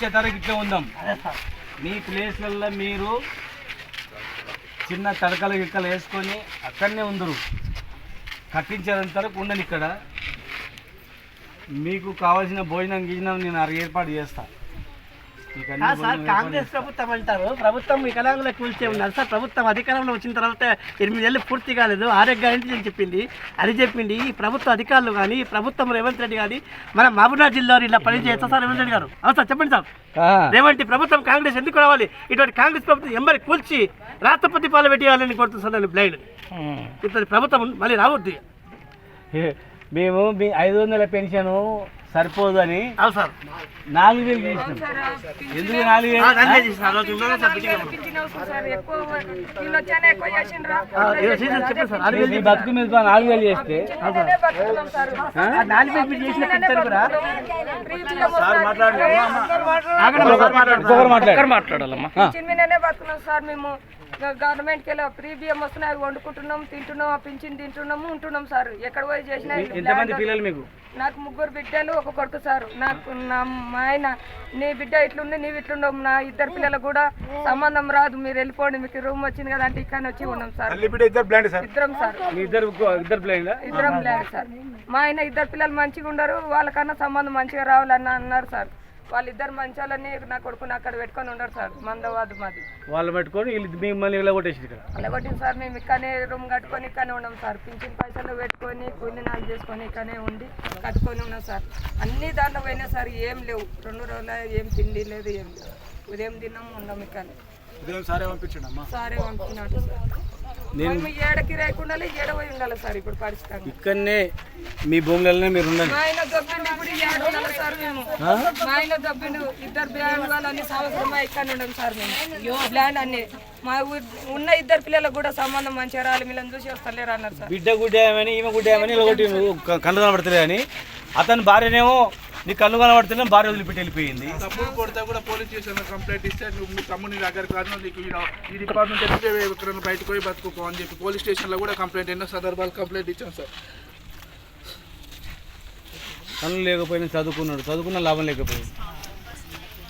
ఇచ్చే ధరకి ఇట్లా ఉందాం. మీ ప్లేస్లలో మీరు చిన్న తడకలు గిక్కలు వేసుకొని అక్కడనే ఉందరు. కట్టించేంత వరకు ఉండను ఇక్కడ మీకు కావాల్సిన భోజనం గీజనం నేను అర ఏర్పాటు చేస్తాను సార్ కాంగ్రెస్ ప్రభుత్వం అంటారు. ప్రభుత్వం వికలాంగులకు కూల్చే ఉన్నారు సార్. ప్రభుత్వం అధికారంలో వచ్చిన తర్వాత ఎనిమిది ఏళ్ళు పూర్తి కాలేదు. ఆరోగ్య గ్యారెంటీ అని చెప్పింది. అది చెప్పింది ఈ ప్రభుత్వ అధికారులు కానీ ఈ ప్రభుత్వం రేవంత్ రెడ్డి కానీ మన మహబూబ్నగర్ జిల్లాలో ఇలా పని చేస్తా సార్ రేవంత్ రెడ్డి గారు. అవును సార్ చెప్పండి సార్. ఆ, రేవంత్ ప్రభుత్వం కాంగ్రెస్ ఎందుకు రావాలి? ఇటువంటి కాంగ్రెస్ ప్రభుత్వం ఎంబరి కూల్చి రాష్ట్రపతి పాలు పెట్టేయాలని కోరుతున్నాను బ్లైండ్ ఇటువంటి ప్రభుత్వం మళ్ళీ రావద్దు. మేము మీ ఐదు వందల పెన్షన్ సరిపోదు అని అవును సార్. నాలుగు వేలు చేసినాం. ఎందుకు నాలుగు వేలు? బతుకు మీద నాలుగు వేలు చేస్తే. బతుకుతున్నాం గవర్నమెంట్కి వెళ్ళి ఫ్రీ బియ్యం వస్తున్నాయి అవి వండుకుంటున్నాం తింటున్నాం ఆ పింఛన్ తింటున్నాము ఉంటున్నాం సార్. ఎక్కడ పోయి చేసినా పిల్లలు మీకు? నాకు ముగ్గురు బిడ్డలు ఒక కొడుకు సార్. నాకు నా మా ఆయన నీ బిడ్డ ఇట్లుంది నీవు ఇట్లుండవు నా ఇద్దరు పిల్లలకు కూడా సంబంధం రాదు మీరు వెళ్ళిపోండి మీకు రూమ్ వచ్చింది కదా అంటే ఇక్కడ వచ్చి ఉన్నాం సార్. ఇద్దరం సార్? మీ ఇద్దరు లేదు సార్. మా ఆయన ఇద్దరు పిల్లలు మంచిగా ఉండరు వాళ్ళకన్నా సంబంధం మంచిగా రావాలని అన్నారు సార్. వాళ్ళిద్దరు మంచి వాళ్ళని నా కొడుకుని అక్కడ పెట్టుకొని ఉండరు సార్. మందవాదు మాది. వాళ్ళు పెట్టుకొని వీళ్ళు మిమ్మల్ని ఇలా కొట్టేసి ఇక్కడ సార్ మేము ఇక్కడనే రూమ్ కట్టుకొని ఇక్కడనే ఉన్నాం సార్. పింఛన్ పైసలు పెట్టుకొని కూలి నాలు చేసుకొని ఇక్కడనే ఉండి కట్టుకొని ఉన్నాం సార్. అన్ని దాంట్లో పోయినా సార్ ఏం లేవు. రెండు రోజులు ఏం తిండి లేదు ఏం లేదు. ఉదయం తిన్నాం ఉన్నాం ఇక్కడ సారే పంపించినాడు సార్. మేము ఏడకి రాకుండా ఏడ పోయి ఉండాలి సార్ ఇప్పుడు పరిస్థితి ఇక్కడనే మీ భూములలోనే మీరు ఉండండి. మా ఆయన దొబ్బిండు ఇప్పుడు ఈ ఏడు ఉండాలి సార్ మేము. మా ఆయన దొబ్బిండు ఇద్దరు సంవత్సరం ఇక్కడ ఉండం సార్ మేము. బ్లాండ్ అన్ని. మా ఉన్న ఇద్దరు పిల్లలకు కూడా సంబంధం మంచిగా రాలి చూసి వస్తలేరు అన్నారు సార్. బిడ్డ గుడ్డామని ఈమె గుడ్డామని ఇలా కళ్ళు కనబడతలే అని అతని భార్యనేమో నీ కళ్ళు కనబడుతున్నా భార్య వదిలిపెట్టి వెళ్ళిపోయింది. తప్పుడు కొడితే కూడా పోలీస్ స్టేషన్ కంప్లైంట్ ఇస్తే నువ్వు మీ తమ్ముని దగ్గరికి రాను నీకు ఈడ- ఈ డిపార్ట్మెంట్ ఎక్కడ ఎక్కడైనా బయటకు పోయి బతుకుపో అని చెప్పి పోలీస్ స్టేషన్లో కూడా కంప్లైంట్ ఎన్నో సందర్భాలు కంప్లైంట్ ఇచ్చాం సార్. కళ్ళు లేకపోయినా చదువుకున్నాడు. చదువుకున్న లాభం లేకపోయింది.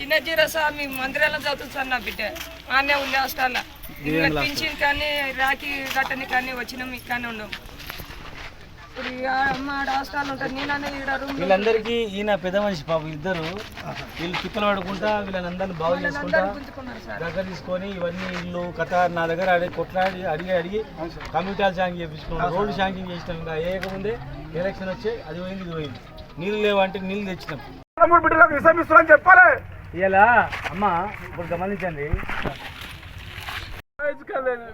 చిన్న జీరో సార్ మీ మందిరాల్లో చదువుతుంది సార్ నా బిడ్డ. ఆనే ఉంది హాస్టల్లో. పింఛన్ కానీ రాఖీ గట్టని కానీ వచ్చినాం ఇక్కడనే ఉన్నాం. ఇప్పుడు ఇక మా హాస్టల్ ఉంటుంది నేననే ఈడ రూమ్ వీళ్ళందరికీ ఈయన పెద్ద మనిషి పాపం ఇద్దరు. వీళ్ళు చుక్కలు పడుకుంటా వీళ్ళందరినీ బాగు చేసుకుంటా గుంజుకున్నారు సార్. దగ్గర తీసుకొని ఇవన్నీ ఇల్లు కథ నా దగ్గర అడిగి కొట్లాడి అడిగి అడిగి కమ్యూనిటాలు శాంక్షన్ చేయించుకున్నాం రోడ్డు శాంక్షన్ చేసినాం ఇంకా వేయకముందే ఎలక్షన్ వచ్చి అది పోయింది ఇది పోయింది. నీళ్ళు లేవంటే నీళ్ళు తెచ్చినాం. బిడ్డలకు విషమిస్తున్నాను చెప్పాలి. ఇలా అమ్మ ఇప్పుడు గమనించండి. కాలేజ్ కాలేదు.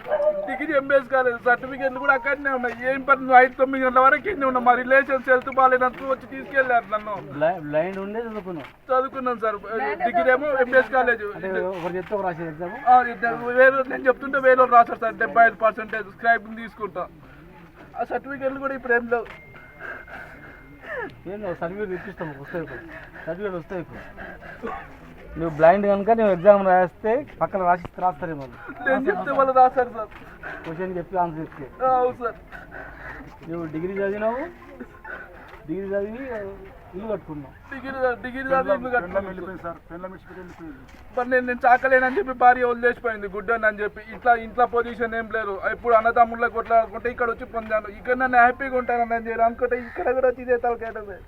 డిగ్రీ ఎంబీఎస్ కాలేదు. సర్టిఫికేట్లు కూడా అక్కడనే ఉన్నాయి. ఏం పని నువ్వు ఐదు తొమ్మిది గంటల వరకు ఇన్ని ఉన్నా మా రిలేషన్స్ హెల్త్ బాగాలేనప్పుడు వచ్చి తీసుకెళ్ళారు నన్ను. బ్లైండ్ ఉండే చదువుకున్నాం చదువుకున్నాను సార్. డిగ్రీ ఏమో ఎంబీఎస్ కాలేజ్. వేరే నేను చెప్తుంటే వేరే రాశారు సార్. డెబ్బై ఐదు పర్సెంటేజ్ స్క్రైబింగ్ తీసుకుంటా. ఆ సర్టిఫికేట్లు కూడా ఇప్పుడు ఏం లేవు. ఏం సర్టిఫికేట్ ఇప్పిస్తాం వస్తాయి ఇప్పుడు. సర్టిఫికేట్ వస్తాయి ఇప్పుడు. నువ్వు బ్లైండ్ కనుక నువ్వు ఎగ్జామ్ రాస్తే పక్కన రాసి రాస్తారేమో. నేను చెప్తే వాళ్ళు రాశారు సార్. క్వశ్చన్ చెప్పి ఆన్సర్ చెప్తే ఆ, అవును సార్. నువ్వు డిగ్రీ చదివినావు. డిగ్రీ చదివి ఇల్లు కట్టుకున్నావు. డిగ్రీ డిగ్రీ చదివి ఇల్లు కట్టుకున్నాను సార్. మరి నేను నేను చాకలేనని చెప్పి భార్య వదిలేసిపోయింది గుడ్డని అని చెప్పి. ఇట్లా ఇంట్లో పొజిషన్ ఏం లేరు ఎప్పుడు అన్నదమ్ముళ్ళ కొట్లాడుకుంటే ఇక్కడ వచ్చి పొందాను. ఇక్కడ నన్ను హ్యాపీగా ఉంటానని నేను చేయను. అనుకుంటే ఇక్కడ కూడా వచ్చి ఇదే తలకేటది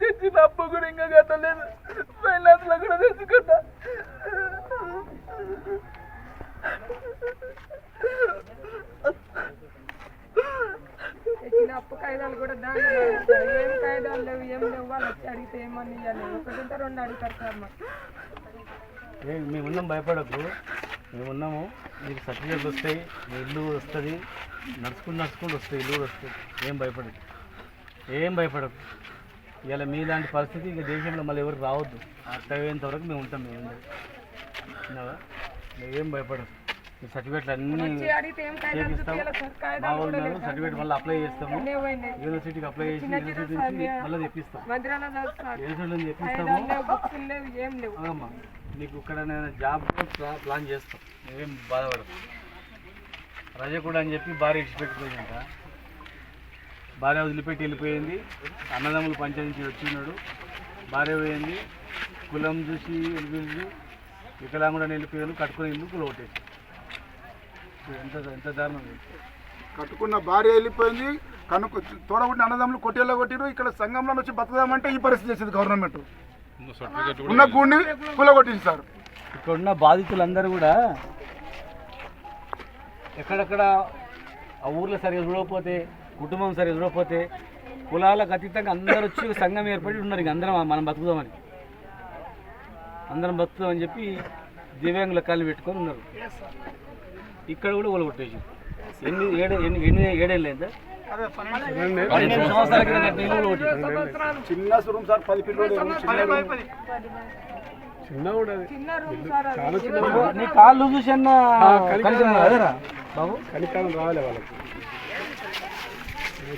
తెచ్చిన అప్పు కూడా ఇంకా కట్టలేదు ఫైనాన్స్లో కూడా తెచ్చుకుంటా తెచ్చిన అప్పు కాయిదాలు కూడా దాంట్లో లేవు సార్. ఏం కాయిదాలు లేవు ఏం లేవు వాళ్ళు వచ్చి అడిగితే ఏమని ఇవ్వాలి రెండు అడుగుతారు సార్ మాకు. మేము ఉన్నాం భయపడకు. మేము ఉన్నాము. మీకు సర్టిఫికేట్లు వస్తాయి మీ ఇల్లు వస్తుంది. నడుచుకుంటూ నడుచుకుంటూ వస్తాయి ఇల్లు వస్తాయి. వస్తుంది ఏం భయపడదు ఏం భయపడకు. ఇలా మీలాంటి పరిస్థితి ఇక దేశంలో మళ్ళీ ఎవరికి రావద్దు. అట్లా వరకు మేము ఉంటాం మేము ఏం భయపడదు సర్టిఫికేట్లు అన్నీ చేపిస్తాం. మా వాళ్ళు సర్టిఫికేట్ మళ్ళీ అప్లై చేస్తాము. యూనివర్సిటీకి అప్లై చేసి యూనివర్సిటీ నుంచి మళ్ళీ తెప్పిస్తాం. యూనివర్సిటీ తెప్పిస్తాము. అమ్మా నీకు ఇక్కడ నేను జాబ్ ప్లా- ప్లాన్ చేస్తాం. నువ్వేం బాధపడదు రజకుడు అని చెప్పి భార్య ఇచ్చిపెట్టిపోయిందంట భార్య వదిలిపెట్టి వెళ్ళిపోయింది. అన్నదమ్ములు పంచాయతీ వచ్చినాడు. భార్య పోయింది. కులం చూసి వెళ్ళి వికలాంగుడని వెళ్ళిపోయాను కట్టుకుని ఇల్లు కుల కొట్టేసి ఎంత ఎంత దారుణం. కట్టుకున్న భార్య వెళ్ళిపోయింది కనుక తోడబుట్టిన అన్నదమ్ములు కొట్టేలా కొట్టిరు ఇక్కడ సంఘంలో వచ్చి బతుకుదామంటే ఈ పరిస్థితి చేసింది గవర్నమెంట్ ఉన్న గూడిని కూలగొట్టింది సార్ ఇక్కడ ఉన్న బాధితులందరూ కూడా ఎక్కడెక్కడ ఆ ఊర్లో సరిగా చూడకపోతే కుటుంబం సరిగా చూడకపోతే కులాలకు అతీతంగా అందరూ వచ్చి సంఘం ఏర్పడి ఉన్నారు. ఇంక అందరం మనం బతుకుదామని. అందరం బతుకుదామని చెప్పి దివ్యాంగుల కాళ్ళు పెట్టుకొని ఉన్నారు. ఇక్కడ కూడా వాళ్ళు కొట్టేసి. ఎన్ని ఏడు ఎన్ని ఎన్ని ఏడేళ్ళు పన్నెండు సంవత్సరాల చిన్న సార్ పది పిల్లలు చిన్న అది. నీ కాళ్ళు చూసి అన్న కలిసి బాబు? కలికాలం రావాలి వాళ్ళకి.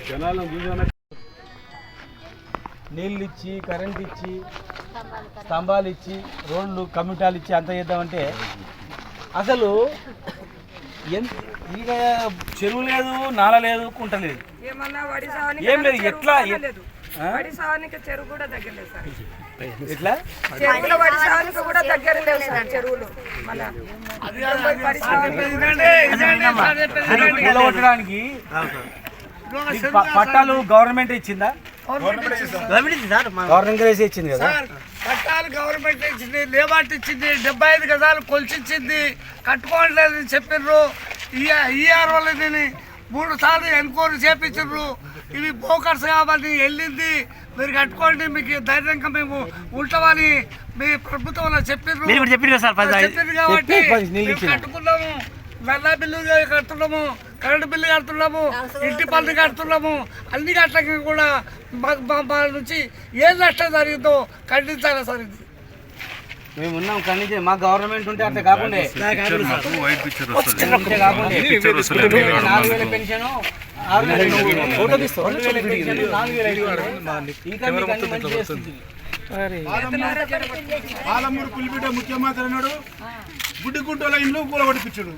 జనాలను చూసి నీళ్ళు ఇచ్చి కరెంట్ ఇచ్చి స్తంభాలు ఇచ్చి రోడ్లు కమ్యూటాలు ఇచ్చి అంత చేద్దామంటే అసలు చెరువు లేదు నాల లేదు కుంట లేదు. ఏమన్నా వడి సావానికి ఏం లేదు, ఎట్లా? చెరువు కూడా దగ్గర లేదు సార్ చెరువులో. వడి కూడా దగ్గర లేవు సార్. చెరువులు పట్టాలు గవర్నమెంట్ ఇచ్చిందా? గవర్నమెంట్ వేసి ఇచ్చింది కదా? పట్టాలు గవర్నమెంట్ ఇచ్చింది లేబాట్ ఇచ్చింది డెబ్బై ఐదు గజాలు కొలిచిచ్చింది కట్టుకోవట్లేదు అని చెప్పిర్రు ఈఆర్ వాళ్ళని మూడు సార్లు ఎన్క్వైరీ చేపించారు ఇవి బోకర్స్ కాబట్టి వెళ్ళింది. మీరు కట్టుకోండి మీకు ధైర్యంగా మేము ఉంటామని మీ సార్ పది చెప్పింది కాబట్టి. కట్టుకున్నాము. నల్లా బిల్లు కడుతున్నాము కరెంటు బిల్లు కడుతున్నాము ఇంటి పన్ను కడుతున్నాము అన్ని కట్టక కూడా మా- నుంచి ఏం నష్టం జరిగిందో ఖండించాలి సార్ ఇది? మేము ఉన్నాం ఖండించే. మా గవర్నమెంట్ ఉంటే అంతే కాకుండా. నాలుగు వేల పెన్షన్ ఆరు వేల నాలుగు వేల. ఇంకా పాలమూరు పులిబిడ్డ ముఖ్యమంత్రి అన్నాడు. గుడ్డిగుంటల ఇండ్లు కూలగొట్టిపించాడు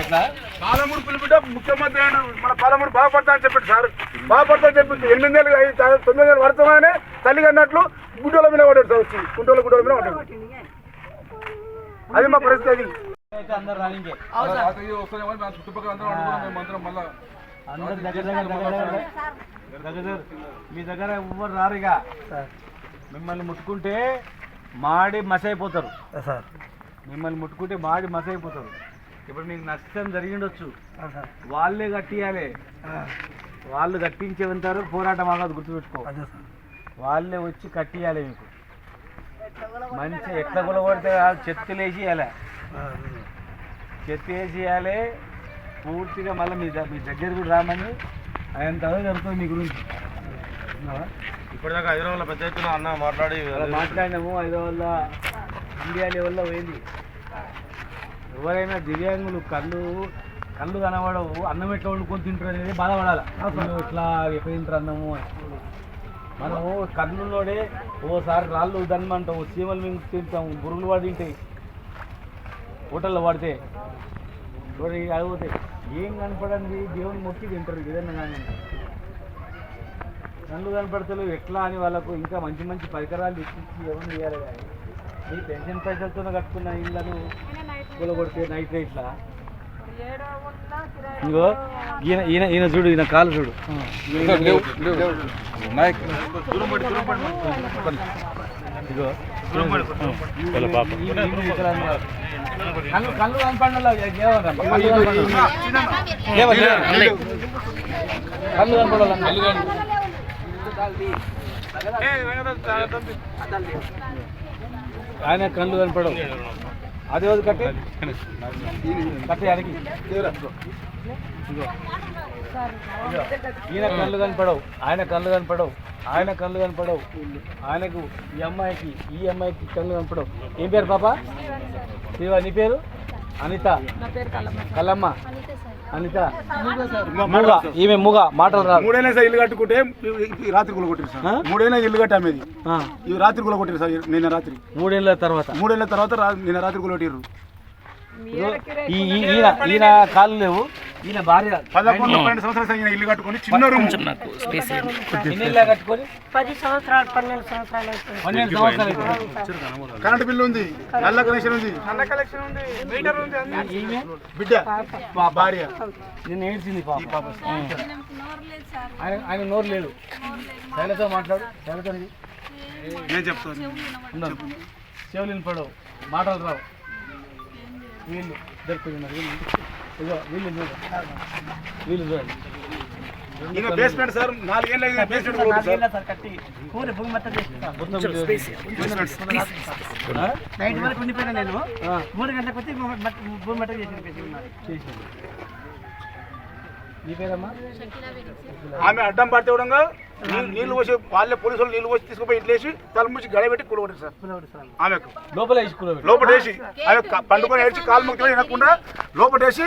ఎట్లా? పాలమూరు పులిబిడ్డ ముఖ్యమంత్రి అన్నాడు మన పాలమూరు బాగుపడతా అని చెప్పాడు సార్. బాగుపడతా అని చెప్పి ఎనిమిది నెలలు తొమ్మిది నెలలు పడుతున్నానే తల్లి అన్నట్లు గుడ్డోల మీద పడ్డాడు సార్ వచ్చి. గుడ్డోల గుడ్డోల మీద పడ్డాడు. అది మా పరిస్థితి అది. అందరు వస్తాయేమో చుట్టుపక్కల అందరం మళ్ళా అందరు దగ్గర దగ్గర మీ దగ్గర ఎవ్వరు రారు ఇక. మిమ్మల్ని ముట్టుకుంటే మాడి మసైపోతారు. సార్. మిమ్మల్ని ముట్టుకుంటే మాడి మసైపోతారు. ఇప్పుడు మీకు నష్టం జరిగిండొచ్చు. వాళ్ళే కట్టియాలి. వాళ్ళు కట్టించే ఉంటారు పోరాటం ఆగదు గుర్తుపెట్టుకో. వాళ్ళే వచ్చి కట్టియాలి మీకు. మంచి ఎట్లా కొలగొడితే చెత్తలు వేసి ఇవ్వాలి చెత్త వేసి ఇవ్వాలి పూర్తిగా మళ్ళీ మీ మీ దగ్గర కూడా రామని ఆయన తర్వాత జరుగుతుంది మీ గురించి? ఇప్పటిదాకా హైదరాబాద్లో పెద్ద ఎత్తున అన్న మాట్లాడి మాట్లాడినాము వల్ల ఇండియా లెవెల్లో పోయింది. ఎవరైనా దివ్యాంగులు కళ్ళు కళ్ళు కనబడవు అన్నం ఎట్లా వండుకొని తింటారు అనేది బాధపడాలి. అసలు ఇట్లా ఎక్కడ తింటారు అన్నము అని. మనము కళ్ళులోనే ఓసారి రాళ్ళు దన్మంటాము చీమలు మేము తింటాము బురుగులు వాడి తింటాయి. హోటల్లో వాడితే చూడండి అది పోతే ఏం కనపడండి దేవుని మొక్కి తింటారు ఏదన్నా కానీ కళ్ళు కనపడతలేవు ఎట్లా అని వాళ్ళకు ఇంకా మంచి మంచి పరికరాలు ఇచ్చి ఎవరు చేయాలి కానీ ఈ పెన్షన్ పైసలతో కట్టుకున్న ఇళ్ళను కూలగొడితే నైట్ కిరాయి ఇంకో ఈయన ఈయన ఈయన చూడు ఈయన కాలు చూడు ఇగో వికలాంగుడు. కళ్ళు కనపడలో కనపడలో. ఆయన కళ్ళు కనపడవు. అదే రోజు కట్టి. ఈయన కళ్ళు కనపడవు. ఆయన కళ్ళు కనపడవు. ఆయన కళ్ళు కనపడవు. ఆయనకు ఈ అమ్మాయికి ఈ అమ్మాయికి కళ్ళు కనపడవు. ఏం పేరు పాప? శివ నీ పేరు? అనిత. కల్లమ్మ. కల్లమ్మ అనిత. మూగ. ఈమె మూగ. మాటలు రాదు. మూడైనా సార్ ఇల్లు కట్టుకుంటే రాత్రి కూలగొట్టారు ఆ? సార్. మూడైనా ఇల్లు కట్టాము ఇది ఆ, ఈ రాత్రి కూలగొట్టారు సార్ నిన్న రాత్రి. మూడేళ్ళ తర్వాత. మూడేళ్ళ తర్వాత నిన్న రాత్రి కూలగొట్టారు ఈ ఈ- ఈయన ఈయన కాళ్ళు లేవు. ఈయన భార్య పదకొండు పన్నెండు సంవత్సరాలు తగిన ఇల్లు కట్టుకొని చిన్న రూమ్. ఎన్ని ఇళ్ళ కట్టుకొని పది సంవత్సరాలు పన్నెండు సంవత్సరాలు పన్నెండు సంవత్సరాలు. కరెంట్ బిల్లు ఉంది. నల్ల కనెక్షన్ ఉంది. ఈమె బిడ్డ మా భార్య. నిన్ను ఏడ్చింది పాప. ఆయన ఆయన నోరు లేదు. శైలతో మాట్లాడు శైలతో నేను చెప్తాను చెవులు పడవు మాటలు రావు. వీళ్ళు దొరుకుతున్నారు వీళ్ళు చూడండి ఈయన బేస్మెంట్ సార్ నాలుగేళ్ళు అయింది బేస్మెంట్ పోతుంది సార్. నాలుగేళ్ళ సార్ కట్టి పూరి భూమి మొత్తం చేసేసాం ఆ? నైట్ వరకు ఉండిపోయినా నేను. మూడు గంటలకు వచ్చి భూమి చేసి ఆమె అడ్డం పడితే కూడా నీళ్ళు- నీళ్ళు పోసి వాళ్ళే పోలీసు వాళ్ళు నీళ్ళు పోసి తీసుకుపోయి ఇంట్లో వేసి తలముచ్చి గడ పెట్టి కూలగొట్టారు సార్. ఆమెకు. లోపల లోపల వేసి ఆమె పండుకొని ఏడ్చి కాలు మొక్కలు వినకుండా లోపల వేసి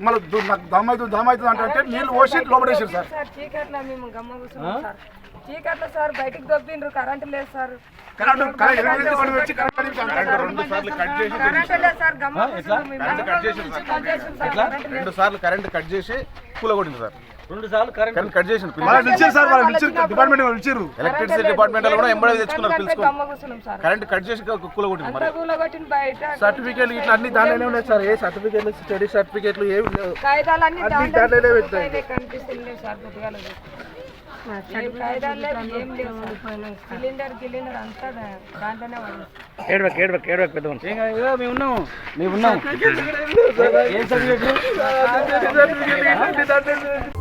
మళ్ళీ దు- నాకు దమ్ అవుతుంది దమ్ అవుతుంది అంటే నీళ్ళు పోసి లోపల వేసారు సార్. సార్ చీకట్లో మేము గమ్మ కూర్చున్నాం సార్. చీకట్లో సార్ బయటికి దొబ్బిండ్రు కరెంట్ లేదు సార్. కరెంట్ కరెంట్ ఎనిమిది గంటలకు వచ్చి కరెంట్ రెండు సార్ మేము. సార్ లేదు. రెండు సార్లు కరెంట్ కట్ చేసి కూలగొట్టింది సార్. రెండు సార్లు కరెంట్ కట్ చేసి మళ్ళీ నిలిచారు సార్ వాళ్ళు నిలిచారు డిపార్ట్మెంట్ వాళ్ళు ఇచ్చారు. ఎలక్ట్రిసిటీ డిపార్ట్మెంట్ కూడా ఎంబడే తెచ్చుకున్నారు కరెంట్ పిలుచుకొని గమ్మ కూర్చున్నాం సార్. కరెంట్ కట్ చేసి కూలగొట్టింది మరి. అంతా కూలగొట్టిన బయట. సర్టిఫికేట్లు ఇట్లా అన్ని దాంట్లోనే ఉన్నాయి సార్. ఏ సర్టిఫికేట్లు స్టడీ సర్టిఫికేట్లు ఏమి లేవు. కాగితాలన్నీ అన్ని దాంట్లో దాంట్లోనే పెట్టాయి. సార్ పొద్దుగాల ఏం కాగితాలు ఏడవక్ ఏడవక్ ఏడవక్ పెద్ద మేము ఉన్నాము. మేము ఉన్నాము. సర్టిఫికేట్లు సర్టిఫికేట్